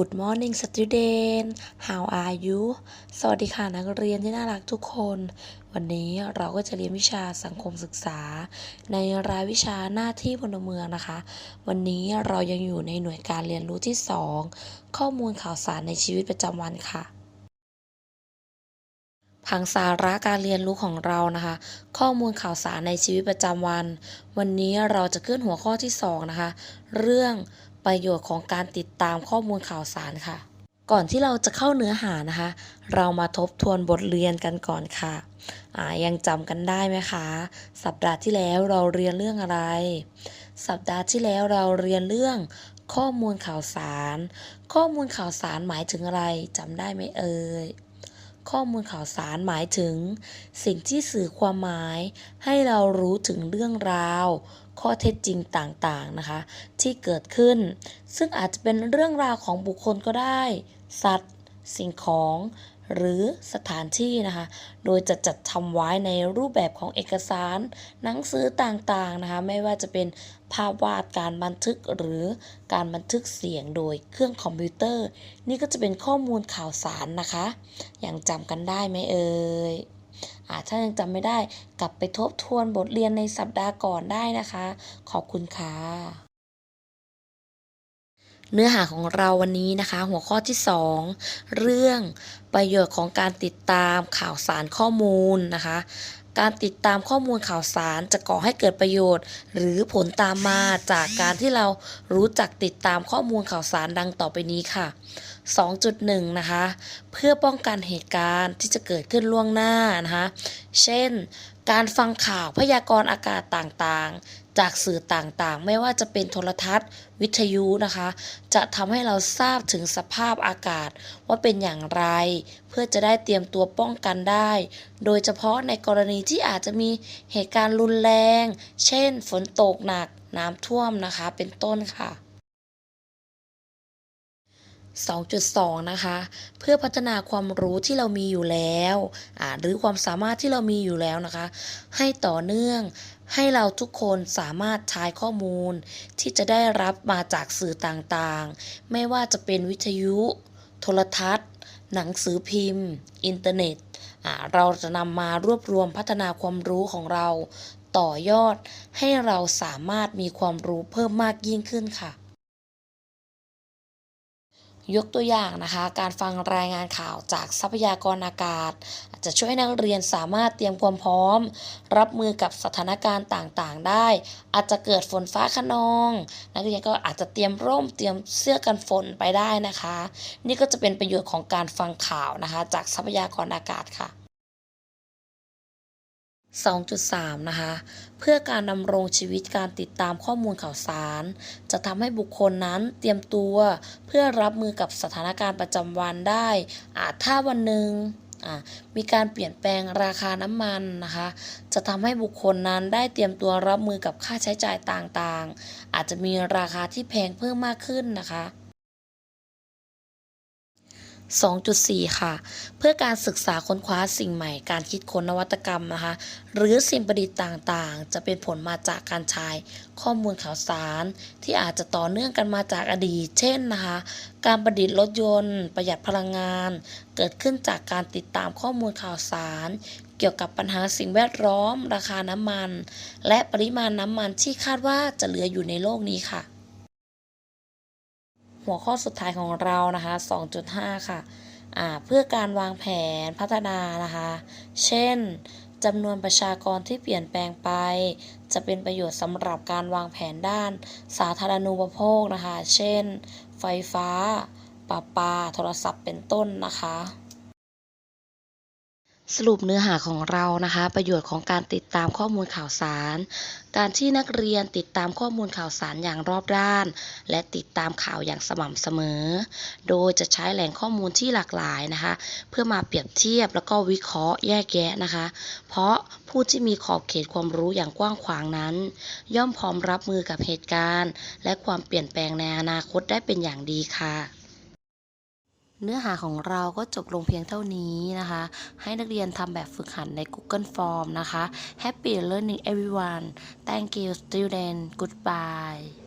Good morning student how are you สวัสดีค่ะนักเรียนที่น่ารักทุกคน วันนี้เราก็จะเรียนวิชาสังคมศึกษา ในรายวิชาหน้าที่พลเมืองนะคะ วันนี้เรายังอยู่ในหน่วยการเรียนรู้ที่ 2 ข้อมูลข่าวสารในชีวิตประจำวันค่ะผังสาระการเรียนรู้ของเรานะคะ ข้อมูลข่าวสารในชีวิตประจำวัน วันนี้เราจะขึ้นหัวข้อที่ 2 นะคะ เรื่อง ประโยชน์ของการติดตามข้อมูลข่าวสารค่ะ ก่อนที่เราจะเข้าเนื้อหานะคะ เรามาทบทวนบทเรียนกันก่อนค่ะอ่ายังจำกันได้ไหมคะ สัปดาห์ที่แล้วเราเรียนเรื่องอะไร สัปดาห์ที่แล้วเราเรียนเรื่องข้อมูลข่าวสาร ข้อมูลข่าวสารหมายถึงอะไรจำได้ไหมเอ่ย ข้อมูลข่าวสารหมายถึง สิ่งที่สื่อความหมาย ให้เรารู้ถึงเรื่องราว ข้อเท็จจริงต่างๆนะคะ ที่เกิดขึ้น ซึ่งอาจจะเป็นเรื่องราวของบุคคลก็ได้ สัตว์ สิ่งของ หรือสถานที่นะคะ โดยจะจัดทำไว้ในรูปแบบของเอกสาร หนังสือต่างๆนะคะ ไม่ว่าจะเป็นภาพวาดการบันทึกหรือการบันทึกเสียงโดยเครื่องคอมพิวเตอร์ นี่ก็จะเป็นข้อมูลข่าวสารนะคะ ยังจำกันได้ไหมเอ่ยอาถ้ายังจำไม่ได้กลับไปทบทวนบทเรียนในสัปดาห์ก่อนได้นะคะ ขอบคุณค่ะ เนื้อหาของเราวันนี้นะคะ หัวข้อที่ 2 เรื่องประโยชน์ของการติดตามข่าวสารข้อมูลนะคะ การติดตามข้อมูลข่าวสารจะก่อให้เกิดประโยชน์ หรือผลตามมาจากการที่เรารู้จักติดตามข้อมูลข่าวสารดังต่อไปนี้ค่ะ 2.1 นะคะ เพื่อป้องกันเหตุการณ์ที่จะเกิดขึ้นล่วงหน้านะคะ เช่น การฟังข่าวพยากรณ์อากาศต่างๆ จากสื่อต่างๆ ไม่ว่าจะเป็นโทรทัศน์ วิทยุนะคะ จะทำให้เราทราบถึงสภาพอากาศว่าเป็นอย่างไร เพื่อจะได้เตรียมตัวป้องกันได้ โดยเฉพาะในกรณีที่อาจจะมีเหตุการณ์รุนแรง เช่น ฝนตกหนัก น้ำท่วมนะคะ เป็นต้นค่ะ2.2 นะคะ เพื่อพัฒนาความรู้ที่เรามีอยู่แล้ว หรือความสามารถที่เรามีอยู่แล้วนะคะ ให้ต่อเนื่อง ให้เราทุกคนสามารถใช้ข้อมูลที่จะได้รับมาจากสื่อต่างๆ ไม่ว่าจะเป็นวิทยุ โทรทัศน์ หนังสือพิมพ์ อินเทอร์เน็ต เราจะนำมารวบรวมพัฒนาความรู้ของเรา ต่อยอดให้เราสามารถมีความรู้เพิ่มมากยิ่งขึ้นค่ะ ยกตัวอย่างนะคะ การฟังรายงานข่าวจากทรัพยากรอากาศ อาจจะช่วยนักเรียนสามารถเตรียมความพร้อม รับมือกับสถานการณ์ต่างๆ ได้ อาจจะเกิดฝนฟ้าคะนอง นักเรียนก็อาจจะเตรียมร่มเตรียมเสื้อกันฝนไปได้นะคะ นี่ก็จะเป็นประโยชน์ของการฟังข่าวนะคะ จากทรัพยากรอากาศค่ะ 2.3 นะคะ เพื่อการดำรงชีวิตการติดตามข้อมูลข่าวสาร จะทำให้บุคคลนั้นเตรียมตัวเพื่อรับมือกับสถานการณ์ประจำวันได้อาจถ้าวันหนึ่งมีการเปลี่ยนแปลงราคาน้ำมันนะคะ จะทำให้บุคคลนั้นได้เตรียมตัวรับมือกับค่าใช้จ่ายต่างๆ อาจจะมีราคาที่แพงเพิ่มมากขึ้นนะคะ 2.4 ค่ะ เพื่อการศึกษาค้นคว้าสิ่งใหม่ การคิดค้นนวัตกรรมนะคะ หรือสิ่งประดิษฐ์ต่างๆ จะเป็นผลมาจากการใช้ข้อมูลข่าวสาร ที่อาจจะต่อเนื่องกันมาจากอดีต เช่นนะคะ การประดิษฐ์รถยนต์ ประหยัดพลังงาน เกิดขึ้นจากการติดตามข้อมูลข่าวสาร เกี่ยวกับปัญหาสิ่งแวดล้อม ราคาน้ำมัน และปริมาณน้ำมันที่คาดว่าจะเหลืออยู่ในโลกนี้ค่ะ หัวข้อสุดท้ายของเรานะคะ 2.5 ค่ะเพื่อการวางแผนพัฒนานะคะ เช่นจำนวนประชากรที่เปลี่ยนแปลงไป จะเป็นประโยชน์สำหรับการวางแผนด้าน สาธารณูปโภคนะคะ เช่น ไฟฟ้าประปา โทรศัพท์เป็นต้นนะคะ สรุปเนื้อหาของเรานะคะ ประโยชน์ของการติดตามข้อมูลข่าวสาร การที่นักเรียนติดตามข้อมูลข่าวสารอย่างรอบด้าน และติดตามข่าวอย่างสม่ำเสมอ โดยจะใช้แหล่งข้อมูลที่หลากหลายนะคะ เพื่อมาเปรียบเทียบแล้วก็วิเคราะห์แยกแยะนะคะ เพราะผู้ที่มีขอบเขตความรู้อย่างกว้างขวางนั้น ย่อมพร้อมรับมือกับเหตุการณ์ และความเปลี่ยนแปลงในอนาคตได้เป็นอย่างดีค่ะ เนื้อหาของเราก็จบลงเพียงเท่านี้นะคะ ให้นักเรียนทำแบบฝึกหัดใน Google Form นะคะ Happy learning everyone thank you student goodbye